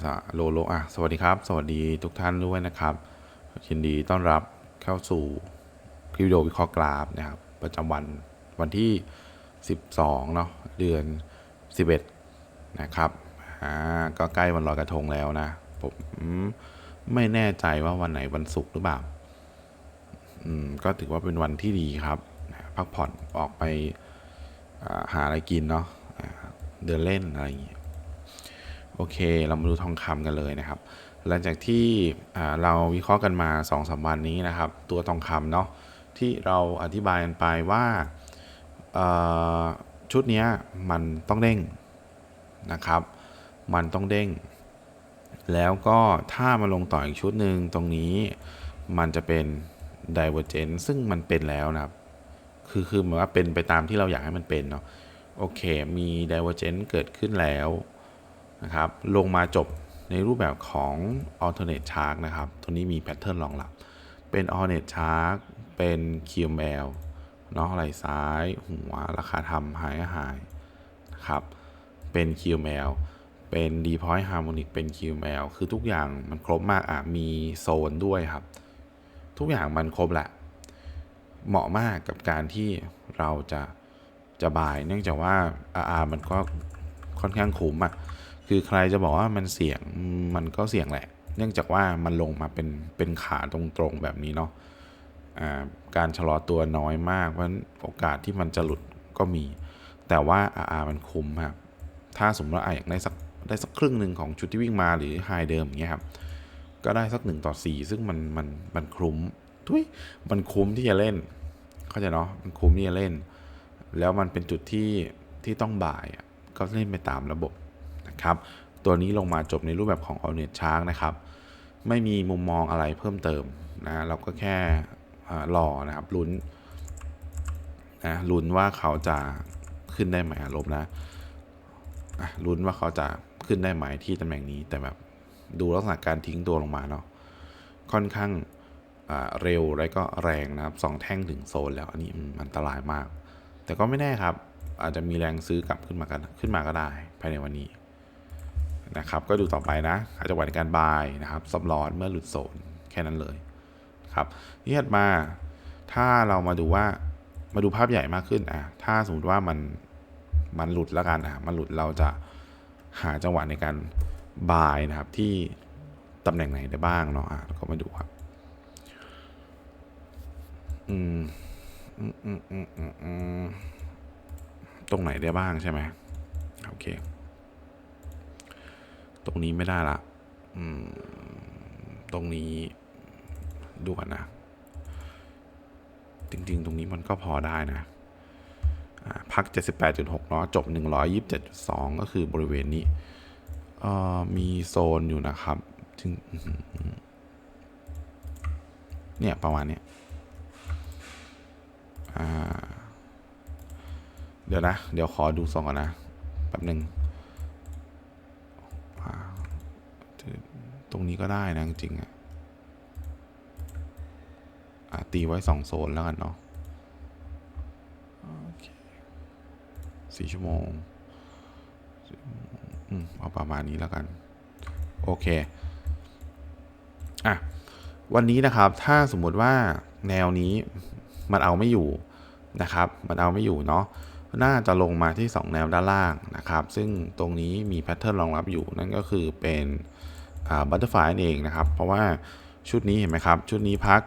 สะโลโลอะสวัสดีครับ สวัสดีทุกท่านด้วยนะครับยินดีต้อนรับเข้าสู่คลิปวิดีโอวิเคราะห์กราฟนะครับ ประจำวันวันที่ 12 เนาะเดือน 11 นะครับอ่าก็ใกล้วันลอยกระทงแล้วนะ ผมไม่แน่ใจว่าวันไหนวันศุกร์หรือเปล่าอืมก็ถือว่าเป็นวันที่ดีครับ พักผ่อนออกไปหาอะไรกินเนาะเดินเล่นอะไรอย่างเงี้ย อเค เรามาดูทองคำกันเลยนะครับ หลังจากที่เราวิเคราะห์กันมา2อสวันนี้นะครับ ตัวทองคำเนาะที่เราอธิบายกันไปว่าชุดนี้มันต้องเด้งนะครับ มันต้องเด้ง แล้วก็ถ้ามาลงต่ออีกชุดหนึ่งตรงนี้มันจะเป็น divergent ซึ่งมันเป็นแล้วนะครับ คือคือเหมือนว่าเป็นไปตามที่เราอยากให้มันเป็นเนาะโอเค มี divergent เกิดขึ้นแล้ว นะครับลงมาจบในรูปแบบของ alternate chart นะครับ ตัวนี้มีแพทเทิร์นรองรับ เป็น alternate chart เป็น QML เนาะไหล่ซ้าย หัว ราคาทำหายหายนะครับ เป็น QML เป็น d point harmonic เป็น QML คือทุกอย่างมันครบมากอะ มีโซนด้วยครับ ทุกอย่างมันครบแหละ เหมาะมากกับการที่เราจะจะบาย เนื่องจากว่า RR มันก็ค่อนข้างคุ้มอะ่ะ คือใครจะบอกว่ามันเสี่ยงมันก็เสี่ยงแหละ เนื่องจากว่ามันลงมาเป็นเป็นขาตรงๆแบบนี้เนาะะการชะลอตัวน้อยมาก เพราะนั้นโอกาสที่มันจะหลุดก็มี แต่ว่า RR มันคุ้มครับ ถ้าสมมติว่าอยากได้สักได้สักครึ่งหนึ่งของชุดที่วิ่งมาหรือไฮเดิมอย่างเงี้ยครับ ก็ได้สัก1ต่อ4ซึ่งมันมันมันคุ้มทุยมันคุ้มที่จะเล่น เข้าใจเนาะ มันคุ้มที่จะเล่น แล้วมันเป็นจุดที่ที่ต้องบ่ายอะก็เล่นไปตามระบบ นะครับ ตัวนี้ลงมาจบในรูปแบบของ a l n e t Shark นะครับ ไม่มีมุมมองอะไรเพิ่มเติมนะเราก็แค่รอนะครับลุ้นนะลุ้นว่าเขาจะขึ้นได้ไหมอารมณ์นะลุ้นว่าเขาจะขึ้นได้ไหมที่ตำแหน่งนี้ แต่แบบดูลักษณะการทิ้งตัวลงมาเนาะค่อนข้างเร็วและก็แรงนะครับสองแท่งถึงโซนแล้วอันนี้อันตรายมาก แต่ก็ไม่แน่ครับ อาจจะมีแรงซื้อกลับขึ้นมากันขึ้นมาก็ได้ภายในวันนี้ นะครับก็ดูต่อไปนะอาจจะหวัในการบายนะครับซับลอดเมื่อหลุดโซนแค่นั้นเลยครับที่ถัดมาถ้าเรามาดูว่ามาดูภาพใหญ่มากขึ้นอะถ้าสมมติว่ามันมันหลุดแล้วกันอะมันหลุดเราจะหาจังหวะในการบายนะครับที่ตำแหน่งไหนได้บ้างเนาะอะเราก็มาดูครับอืมอืมอืมอืมอืมตรงไหนได้บ้างใช่ไหมโอเค ตรงนี้ไม่ได้ละอืมตรงนี้ดูกันนะ จริง ๆ ตรงนี้มันก็พอได้นะอ่าพัก 78.6เนาะจบ 127.2 ก็คือบริเวณนี้อ่อมีโซนอยู่นะครับถึงเนี่ยประมาณเนี้ยอ่าเดี๋ยวนะ เดี๋ยวขอดูซองก่อนนะ แป๊บหนึ่งอ่า ตรงนี้ก็ได้นะจริงๆอะอะตีไว้สองโซนแล้วกันเนาะโอเคสี่ชั่วโมงอืมเอาประมาณนี้แล้วกัน โอเค อะ วันนี้นะครับ ถ้าสมมุติว่าแนวนี้มันเอาไม่อยู่นะครับ มันเอาไม่อยู่เนาะน่าจะลงมาที่ 2 แนวด้านล่างนะครับ ซึ่งตรงนี้มีแพทเทิร์นรองรับอยู่นั่นก็คือเป็น บัตเตอร์ฟลายเองนะครับ เพราะว่าชุดนี้เห็นไหมครับ ชุดนี้พัก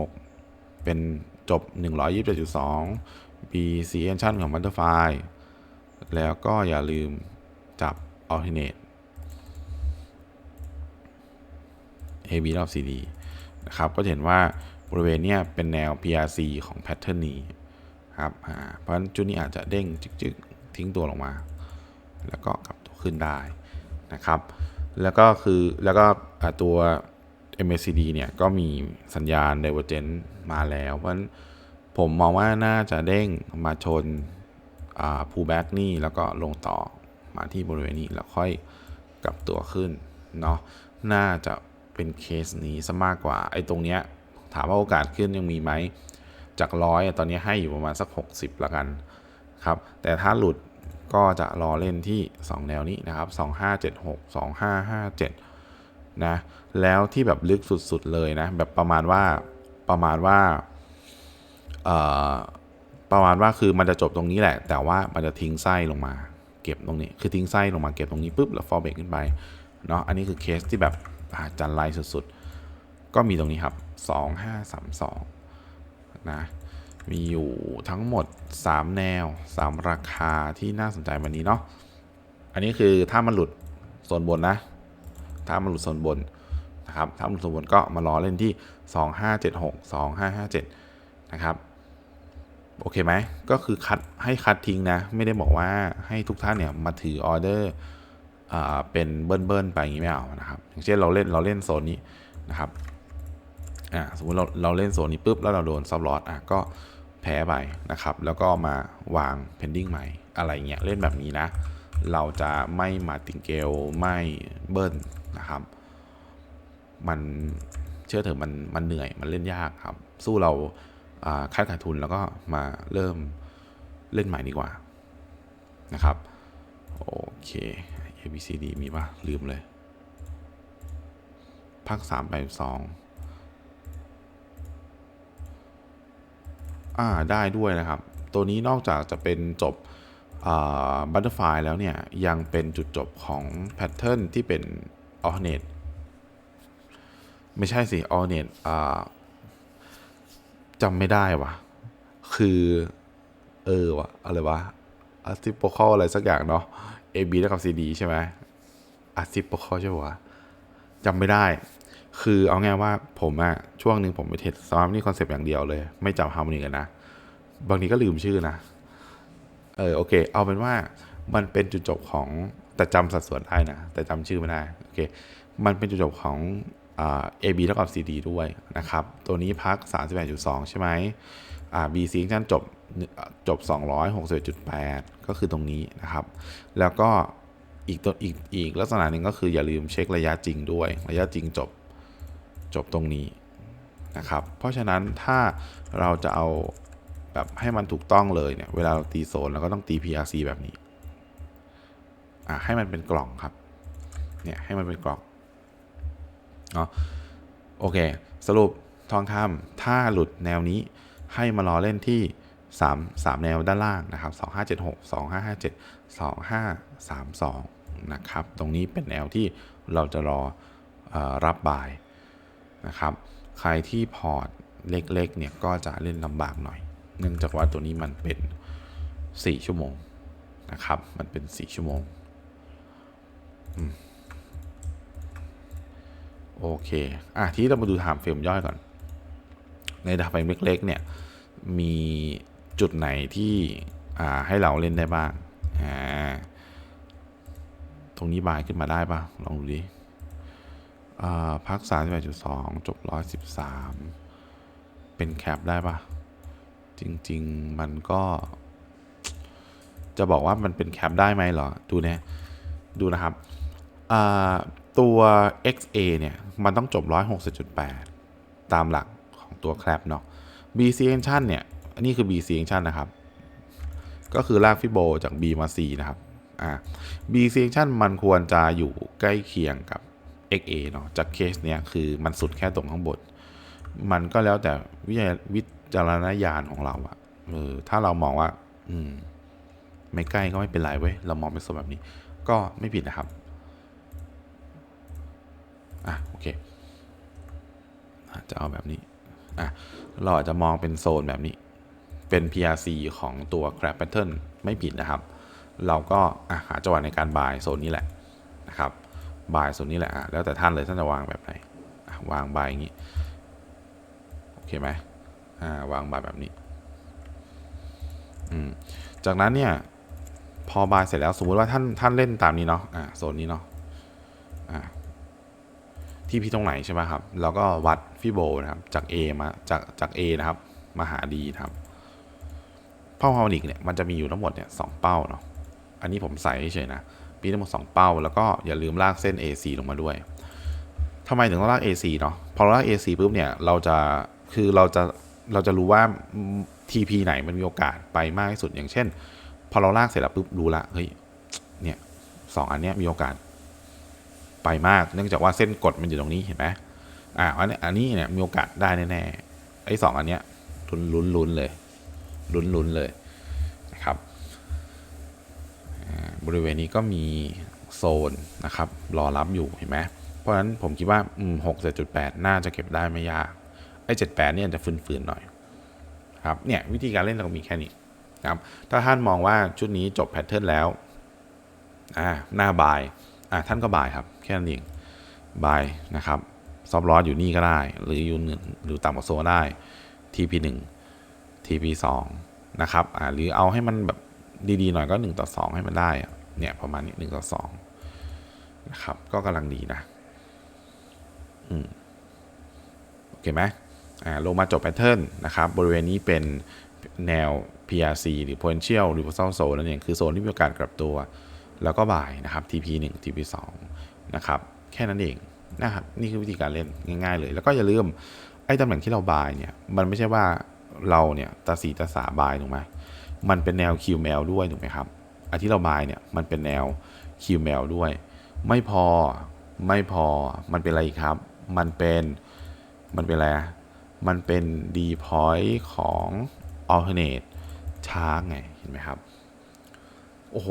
78.6 เป็นจบ 127.2 BC Action ของ Butterfly แล้วก็อย่าลืมจับ Alternate AB รอบ CD นะครับ ก็จะเห็นว่าบริเวณเนี้ยเป็นแนว PRC ของแพทเทิร์นนี้ครับเพราะฉะนั้นจุดนี้อาจจะเด้งจึกๆ ทิ้งตัวลงมา แล้วก็กลับตัวขึ้นได้นะครับ แล้วก็คือแล้วก็ตัว MACD เนี่ยก็มีสัญญาณ Divergent มาแล้ว เพราะฉะนั้นผมมองว่าน่าจะเด้งมาชนอ่า pullback นี่แล้วก็ลงต่อมาที่บริเวณนี้แล้วค่อยกลับตัวขึ้นเนาะน่าจะเป็นเคสนี้ซะมากกว่า ไอ้ตรงเนี้ยถามว่าโอกาสขึ้นยังมีไหมจากร้อยตอนนี้ให้อยู่ประมาณสัก 60ละกันครับ แต่ถ้าหลุด ก็จะรอเล่นที่ 2 แนวนี้นะครับ 2576 2557 นะ แล้วที่แบบลึกสุดๆเลยนะ แบบประมาณว่าประมาณว่าเอ่อประมาณว่าคือมันจะจบตรงนี้แหละ แต่ว่ามันจะทิ้งไส้ลงมา เก็บตรงนี้ คือทิ้งไส้ลงมาเก็บตรงนี้ปุ๊บแล้วฟอร์เบกขึ้นไปเนาะอันนี้คือเคสที่แบบอ่าจันไรสุดๆ ก็มีตรงนี้ครับ 2532 นะ มีอยู่ทั้งหมด 3 แนว 3 ราคาที่น่าสนใจวันนี้เนาะ อันนี้คือถ้ามันหลุดโซนบนนะ ถ้ามันหลุดโซนบนนะครับ ถ้ามันหลุดโซนบนก็มารอเล่นที่ 2576 2557 นะครับ โอเคไหม ก็คือคัดให้คัดทิ้งนะ ไม่ได้บอกว่าให้ทุกท่านเนี่ยมาถือออเดอร์เป็นเบิ้ลๆไปอย่างนี้ไม่เอานะครับ อย่างเช่นเราเล่นเราเล่นโซนนี้นะครับ อ่า สมมติเราเราเล่นโซนนี้ปุ๊บแล้วเราโดนซับลอตอะก็ แพ้ไปนะครับ แล้วก็มาวาง pending ใหม่ อะไรเงี้ยเล่นแบบนี้นะ เราจะไม่มาติงเกลไม่เบิ้ลนะครับ มันเชื่อเถอะมันมันเหนื่อยมันเล่นยากครับ สู้เราอ่าคาดขาดทุนแล้วก็มาเริ่มเล่นใหม่ดีกว่านะครับ โอเค A B C D มีปะลืมเลย ภาค3ไป2อ่่าได้ด้วยนะครับ ตัวนี้นอกจากจะเป็นจบบัตเตอร์ไฟแล้วเนี่ย ยังเป็นจุดจบของแพทเทิร์นที่เป็น alternate ไม่ใช่สิ alternate อ่าจำไม่ได้วะคือ เออวะอะไรวะ a c i p o c a l อะไรสักอย่างเนาะ AB เท่ากับ CD ใช่ไหม a c i p o c a l ใช่ปะจำไม่ได้ คือเอาง่ายว่าผมอะช่วงหนึ่งผมไปเทรดสมาร์ทนี่คอนเซปต์อย่างเดียวเลย ไม่จำฮาร์โมนีกันนะ บางทีก็ลืมชื่อนะ เออโอเค เอาเป็นว่ามันเป็นจุดจบของแต่จำสัดส่วนได้นะ แต่จำชื่อไม่ได้โอเคมันเป็นจุดจบของอ่า AB เท่ากับ CD ด้วยนะครับ ตัวนี้พัก31.2ใช่ไหมอ่า BC ชั้นจบจบ 261.8 ก็คือตรงนี้นะครับ แล้วก็อีกตัวอีกอีกลักษณะหนึ่งก็คืออย่าลืมเช็คระยะจริงด้วย ระยะจริงจบ จบตรงนี้นะครับ เพราะฉะนั้นถ้าเราจะเอาแบบให้มันถูกต้องเลยเนี่ย เวลาเราตีโซนเราก็ต้องตี PRC แบบนี้อ่าให้มันเป็นกล่องครับ เนี่ยให้มันเป็นกล่องเนาะโอเค สรุปทองคำถ้าหลุดแนวนี้ให้มารอเล่นที่ 3 3 แนวด้านล่างนะครับ 2576 2557 2532 นะครับ ตรงนี้เป็นแนวที่เราจะรอออรับบาย นะครับ ใครที่พอร์ตเล็กๆเนี่ยก็จะเล่นลำบากหน่อย เนื่องจากว่าตัวนี้มันเป็น 4 ชั่วโมงนะครับ มันเป็น 4 ชั่วโมงโอเค อะที่เรามาดูไทม์เฟรมย่อยก่อน ในไทม์เฟรมเล็กๆเนี่ยมีจุดไหนที่อ่าให้เราเล่นได้บ้างอ่าตรงนี้บายขึ้นมาได้ปะลองดูดิ อ่าพัก38.2จบ113เป็นแคปได้ปะจริง ๆ มันก็ จะบอกว่ามันเป็นแคปได้ไหมเหรอ ดูเนี่ย ดูนะครับ ตัว XA เนี่ย มันต้องจบ 160.8 ตามหลักของตัวแคปเนาะ BC Action เนี่ย อันนี้คือ BC Action นะครับ ก็คือลากฟิโบจาก B มา C นะครับ อ่า BC Action มันควรจะอยู่ใกล้เคียงกับ XA เนาะจากเคสเนี้ยคือมันสุดแค่ตรงข้างบน มันก็แล้วแต่วิจารวิจารณญาณของเราอะเออถ้าเรามองว่า อืม ไม่ใกล้ก็ไม่เป็นไรเว้ย เรามองเป็นโซนแบบนี้ ก็ไม่ผิดนะครับ อะโอเคจะเอาแบบนี้ อะ เราอาจจะมองเป็นโซนแบบนี้ เป็น PRC ของตัว Grab Pattern ไม่ผิดนะครับ เราก็อะหาจังหวะในการบายโซนนี้แหละนะครับ บายโซนนี้แหละอะแล้วแต่ท่านเลยท่านจะวางแบบไหนวางบายอย่างนี้โอเคไหมอ่าวางบายแบบนี้จากนั้นเนี่ยพอบายเสร็จแล้วสมมติว่าท่านท่านเล่นตามนี้เนาะอ่าโซนนี้เนาะอ่าที่พี่ตรงไหนใช่ไหมครับ แล้วก็วัดฟิโบนะครับ จาก A มาจากจาก A นะครับ มาหา D นะครับ เป้าฮาร์นิกเนี่ยมันจะมีอยู่ทั้งหมดเนี่ยสองเป้าเนาะ อันนี้ผมใส่เฉยนะ มีทั้งหมด2เป้า แล้วก็อย่าลืมลากเส้น AC ลงมาด้วยทำไมถึงต้องลาก AC เนาะพอเราลาก AC ปุ๊บเนี่ยเราจะคือเราจะเราจะรู้ว่า TP ไหนมันมีโอกาสไปมากที่สุดอย่างเช่น พอเราลากเสร็จแล้วปุ๊บรู้ละเฮ้ยเนี่ยสองอันเนี้ยมีโอกาสไปมาก เนื่องจากว่าเส้นกดมันอยู่ตรงนี้เห็นไหมอ่าอันนี้อันนี้เนี่ยมีโอกาสได้แน่ๆไอ้สองอันเนี้ยลุ้นลุ้นลุ้นเลยลุ้นลุ้นเลยนะครับอ่า บริเวณนี้ก็มีโซนนะครับรอรับอยู่เห็นไหมเพราะฉะนั้นผมคิดว่าหกเจ็ดจุดแปดน่าจะเก็บได้ไม่ยากไอ้เจ็ดแปดเนี่ยจะฟืนๆหน่อยครับเนี่ยวิธีการเล่นเรามีแค่นี้นะครับถ้าท่านมองว่าชุดนี้จบแพทเทิร์นแล้วอ่าหน้าบายอ่าท่านก็บายครับแค่นั้นเองบายนะครับซอฟลอสอยู่นี่ก็ได้ หรืออยู่หนึ่งหรือต่ำกว่าโซได้ TP 1 TP 2นะครับอ่าหรือเอาให้มันแบบดีๆหน่อยก็ 1 ต่อ 2 ให้มันได้อะ เนี่ยประมาณนี้1ต่อ2นะครับ ก็กำลังดีนะอืมโอเคไหมอ่าลงมาจบแพทเทิร์นนะครับ บริเวณนี้เป็นแนว PRC หรือ potential reversal zone นั่นเองคือโซนที่มีโอกาสกลับตัว แล้วก็บ่ายนะครับ TP 1 TP 2นะครับ แค่นั้นเองนะครับนี่คือวิธีการเล่นง่ายๆเลย แล้วก็อย่าลืมไอ้ตำแหน่งที่เราบายเนี่ย มันไม่ใช่ว่าเราเนี่ยตาสีตาสาบายถูกไหมมันเป็นแนวคิวแมวด้วยถูกไหมครับ อันที่เราบายเนี่ยมันเป็นแนวคิวแมวด้วย ไม่พอไม่พอมันเป็นอะไรครับ มันเป็นมันเป็นอะไรมันเป็นดีพอยต์ของ alternate ช้างไงเห็นไหมครับ โอ้โห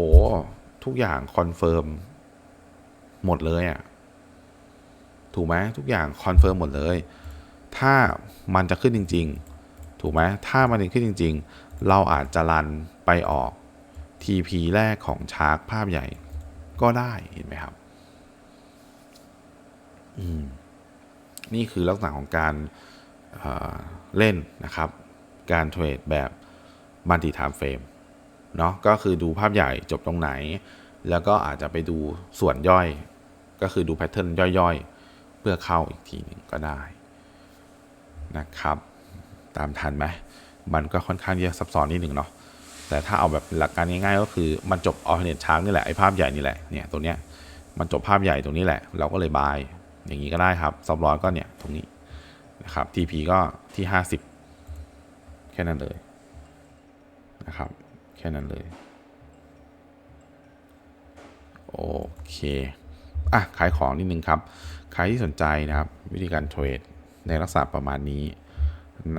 ทุกอย่างคอนเฟิร์มหมดเลยอะ่ะถูกไหมทุกอย่างคอนเฟิร์มหมดเลย ถ้ามันจะขึ้นจริง ๆ ถูกไหมถ้ามันจะขึ้นจริง ๆ เราอาจจะรันไปออก TP แรกของชาร์กภาพใหญ่ก็ได้เห็นไหมครับนี่คือลักษณะของการเเล่นนะครับ การเทรดแบบมัลติไทม์เฟรมเนาะก็คือดูภาพใหญ่จบตรงไหน แล้วก็อาจจะไปดูส่วนย่อย ก็คือดูแพทเทิร์นย่อยๆ เพื่อเข้าอีกทีหนึ่งก็ได้นะครับ ตามทันไหมมันก็ค่อนข้างจะซับซ้อนนิดหนึ่งเนาะ แต่ถ้าเอาแบบหลักการง่ายๆก็คือมันจบออ l เน t ช้างนี่แหละไอ้ภาพใหญ่นี่แหละเนี่ยตัวเนี้ยมันจบภาพใหญ่ตรงนี้แหละ เราก็เลยบายอย่างนี้ก็ได้ครับซับร้อยก็เนี่ยตรงนี้นะครับ TP ก็ที่ 50 แค่นั้นเลยนะครับแค่นั้นเลยโอเคอะขายของนิดนึงครับ ใครที่สนใจนะครับวิธีการเทรดในลักษณะประมาณนี้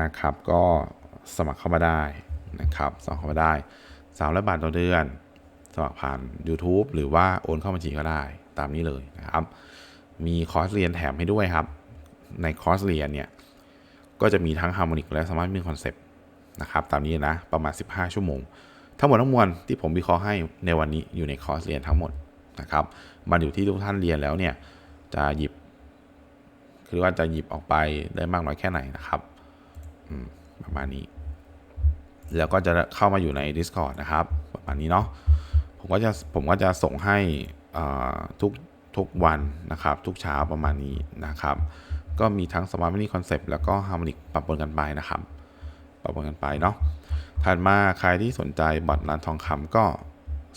นะครับ ก็สมัครเข้ามาได้ นะครับสมัครเข้ามาได้300บาทต่อเดือน สมัครผ่าน YouTube หรือว่าโอนเข้าบัญชีก็ได้ตามนี้เลยนะครับ มีคอร์สเรียนแถมให้ด้วยครับ ในคอร์สเรียนเนี่ยก็จะมีทั้งฮาร์โมนิกและสมาร์ทมินคอนเซปต์นะครับตามนี้นะประมาณ 15 ชั่วโมง ทั้งหมดทั้งมวลที่ผมวิเคราะห์ให้ในวันนี้อยู่ในคอร์สเรียนทั้งหมดนะครับมันอยู่ที่ทุกท่านเรียนแล้วเนี่ยจะหยิบ คือว่าจะหยิบออกไปได้มากน้อยแค่ไหนนะครับประมาณนี้ แล้วก็จะเข้ามาอยู่ใน Discord นะครับ ประมาณนี้เนาะผมก็จะผมก็จะส่งให้ทุกทุกวันนะครับ ทุกเช้าประมาณนี้นะครับ ก็มีทั้ง Smart Mini Concept แล้วก็ Harmonic ปรับปนกันไปนะครับ ปรับปนกันไปเนาะถัดมาใครที่สนใจบัตรร้านทองคำก็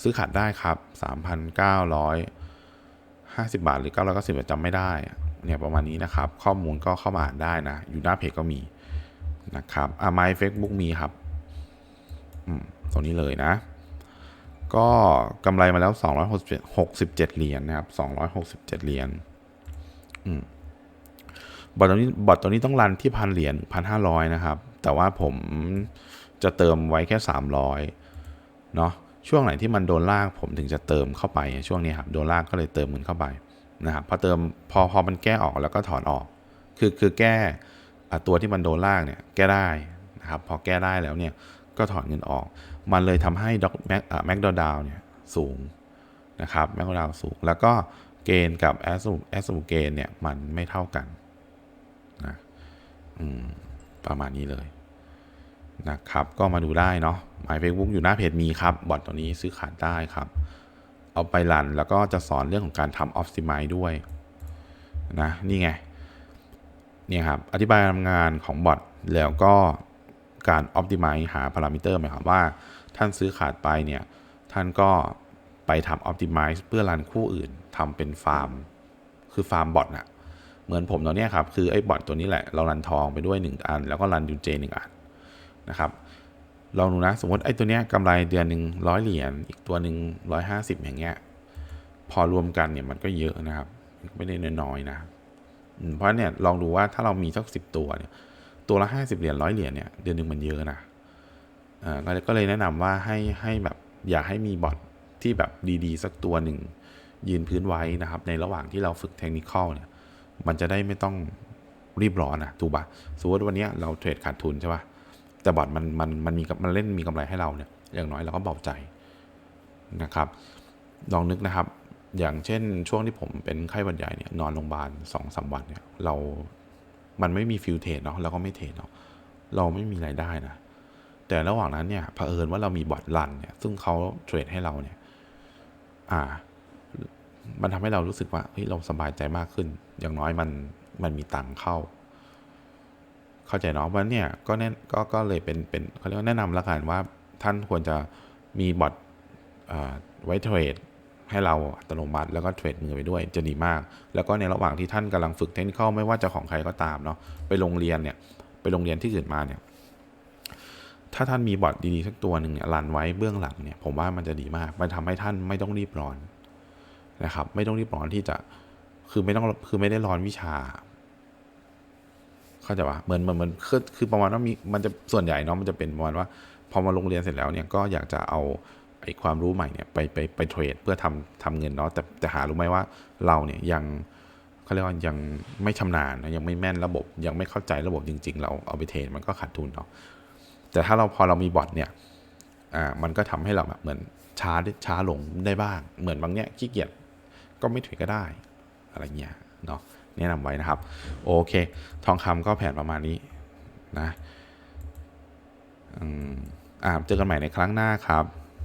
ซื้อขาดได้ครับ 3,950 บาทหรือ 990จำไม่ได้เนี่ยประมาณนี้นะครับ ข้อมูลก็เข้ามาอ่านได้นะ อยู่หน้าเพจก็มีนะครับอ่าไมเฟซบุ๊กมีครับ ตรงนี้เลยนะ ก็กำไรมาแล้ว 267เหรียญนะครับ 267 เหรียญบอทตัวนี้บอทตัวนี้ต้องรันที่พันเหรียญ1,500นะครับ แต่ว่าผมจะเติมไว้แค่ 300 เนาะช่วงไหนที่มันโดนลากผมถึงจะเติมเข้าไป ช่วงนี้ครับโดนลากก็เลยเติมเงินเข้าไปนะครับพอเติมพอพอมันแก้ออกแล้วก็ถอนออก คือคือแก้ตัวที่มันโดนลากเนี่ยแก้ได้นะครับพอแก้ได้แล้วเนี่ย ก็ถอนเงินออก มันเลยทำให้ด็อกแม็กแม็กดอดาวเนี่ยสูงนะครับแม็กดอดาวสูง แล้วก็เกณฑ์กับแอสซูแอสซูเกณฑ์เนี่ยมันไม่เท่ากันนะประมาณนี้เลยนะครับ ก็มาดูได้เนาะหมายเฟซบุ๊กอยู่หน้าเพจมีครับ บอทตัวนี้ซื้อขายได้ครับ เอาไปรันแล้วก็จะสอนเรื่องของการทำออฟซิมายด้วยนะนี่ไงเนี่ยครับ อธิบายทำงานของบอทแล้วก็ การ Optimize หาพารามิเตอร์หมายความว่า ท่านซื้อขาดไปเนี่ย ท่านก็ไปทำ Optimize เพื่อรันคู่อื่นทำเป็นฟาร์ม คือฟาร์มบอทนะเหมือนผมตอนนี้ครับ คือไอ้บอทตัวนี้แหละ เรารันทองไปด้วย 1 อัน แล้วก็รันยูเจหนึ่งอันนะครับลองดูนะ สมมติไอ้ตัวเนี้ยกำไรเดือนหนึ่งร้อยเหรียญอีกตัวหนึ่งร้อยห้าสิบอย่างเงี้ยพอรวมกันเนี่ยมันก็เยอะนะครับ ไม่ได้น้อยๆนะเพราะเนี่ยลองดูว่าถ้าเรามีสักสิบตัวเนี่ย ตัวละห้าสิบเหรียญร้อยเหรียญเนี่ยเดือนหนึ่งมันเยอะนะอ่าก็เลยแนะนำว่าให้ให้แบบอยากให้มีบอทที่แบบดีๆ สักตัวหนึ่งยืนพื้นไว้นะครับ ในระหว่างที่เราฝึกเทคนิคเนี่ยมันจะได้ไม่ต้องรีบร้อนนะถูกปะสมมติวันนี้เราเทรดขาดทุนใช่ปะแต่บอทมันมันมันมีมันเล่นมีกำไรให้เราเนี่ยอย่างน้อยเราก็เบาใจนะครับลองนึกนะครับ อย่างเช่นช่วงที่ผมเป็นไข้หวัดใหญ่เนี่ยนอนโรงพยาบาลสองสามวันเนี่ยเรา มันไม่มีฟิลเทรดเนาะเราก็ไม่เทรดเนาะเราไม่มีรายได้นะ แต่ระหว่างนั้นเนี่ยเผอิญว่าเรามีบอทรันเนี่ย ซึ่งเขาเทรดให้เราเนี่ย อ่า มันทำให้เรารู้สึกว่าเฮ้ยเราสบายใจมากขึ้น อย่างน้อยมันมันมีตังค์เข้า เข้าใจเนาะเพราะนั้นเนี่ยก็แน่ก็ก็เลยเป็นเป็นเขาเรียกว่าแนะนำล้วกันว่าท่านควรจะมีบอทอ่าไว้เทรด ให้เราอัตโนมัติแล้วก็เทรดมือไปด้วยจะดีมาก แล้วก็ในระหว่างที่ท่านกำลังฝึกเทคนิคไม่ว่าจะของใครก็ตามเนาะไปโรงเรียนเนี่ยไปโรงเรียนที่อื่นมาเนี่ยถ้าท่านมีบอทดีๆสักตัวหนึ่งเนี่ยรันไว้เบื้องหลังเนี่ยผมว่ามันจะดีมาก มันทำให้ท่านไม่ต้องรีบร้อนนะครับ ไม่ต้องรีบร้อนที่จะคือไม่ต้องคือไม่ได้ร้อนวิชาเข้าใจปะเหมือนเหมือนเหมือนคือคือประมาณว่ามีมันจะส่วนใหญ่เนาะมันจะเป็นประมาณว่า พอมาโรงเรียนเสร็จแล้วเนี่ยก็อยากจะเอา ไอ้ความรู้ใหม่เนี่ยไปไปไปเทรดเพื่อทำทำเงินเนาะแต่แต่หารู้ไหมว่าเราเนี่ยยังเขาเรียกว่ายังไม่ชำนาญนะยังไม่แม่นระบบยังไม่เข้าใจระบบจริง ๆ เราเอาไปเทรดมันก็ขาดทุนเนาะแต่ถ้าเราพอเรามีบอทเนี่ยอ่ามันก็ทำให้เราแบบเหมือนช้าช้าลงได้บ้าง เหมือนบางเนี้ยขี้เกียจก็ไม่เทรดก็ได้ อะไรเงี้ยเนาะแนะนำไว้นะครับ โอเค ทองคำก็แผนประมาณนี้นะอืมอ่าเจอกันใหม่ในครั้งหน้าครับ